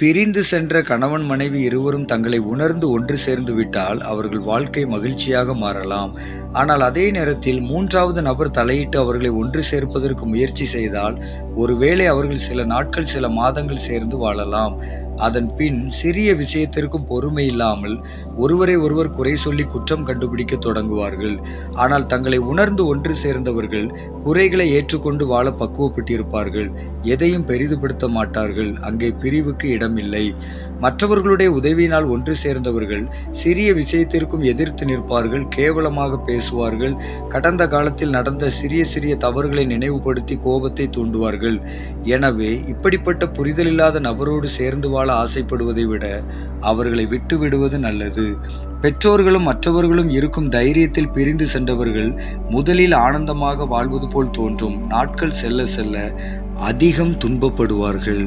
பிரிந்து சென்ற கணவன் மனைவி இருவரும் தங்களை உணர்ந்து ஒன்று சேர்ந்து விட்டால் அவர்கள் வாழ்க்கை மகிழ்ச்சியாக மாறலாம். ஆனால் அதே நேரத்தில் மூன்றாவது நபர் தலையிட்டு அவர்களை ஒன்று சேர்ப்பதற்கு முயற்சி செய்தால் ஒருவேளை அவர்கள் சில நாட்கள் சில மாதங்கள் சேர்ந்து வாழலாம். அதன் பின் சிறிய விஷயத்திற்கும் பொறுமை இல்லாமல் ஒருவரை ஒருவர் குறை சொல்லி குற்றம் கண்டுபிடிக்க தொடங்குவார்கள். ஆனால் தங்களை உணர்ந்து ஒன்று சேர்ந்தவர்கள் குறைகளை ஏற்றுக்கொண்டு வாழ பக்குவப்பட்டிருப்பார்கள். எதையும் பெரிதுபடுத்த மாட்டார்கள். அங்கே பிரிவுக்கு இடம் இடமில்லை. மற்றவர்களுடைய உதவியினால் ஒன்று சேர்ந்தவர்கள் சிறிய விஷயத்திற்கும் எதிர்த்து நிற்பார்கள் கேவலமாக பேசுவார்கள். கடந்த காலத்தில் நடந்த சிறிய சிறிய தவறுகளை நினைவுபடுத்தி கோபத்தை தூண்டுவார்கள். எனவே இப்படிப்பட்ட புரிதலில்லாத நபரோடு சேர்ந்து வாழ ஆசைப்படுவதை விட அவர்களை விட்டு விடுவது நல்லது. பெற்றோர்களும் மற்றவர்களும் இருக்கும் தைரியத்தில் பிரிந்து சென்றவர்கள் முதலில் ஆனந்தமாக வாழ்வது போல் தோன்றும். நாட்கள் செல்ல செல்ல அதிகம் துன்பப்படுவார்கள்.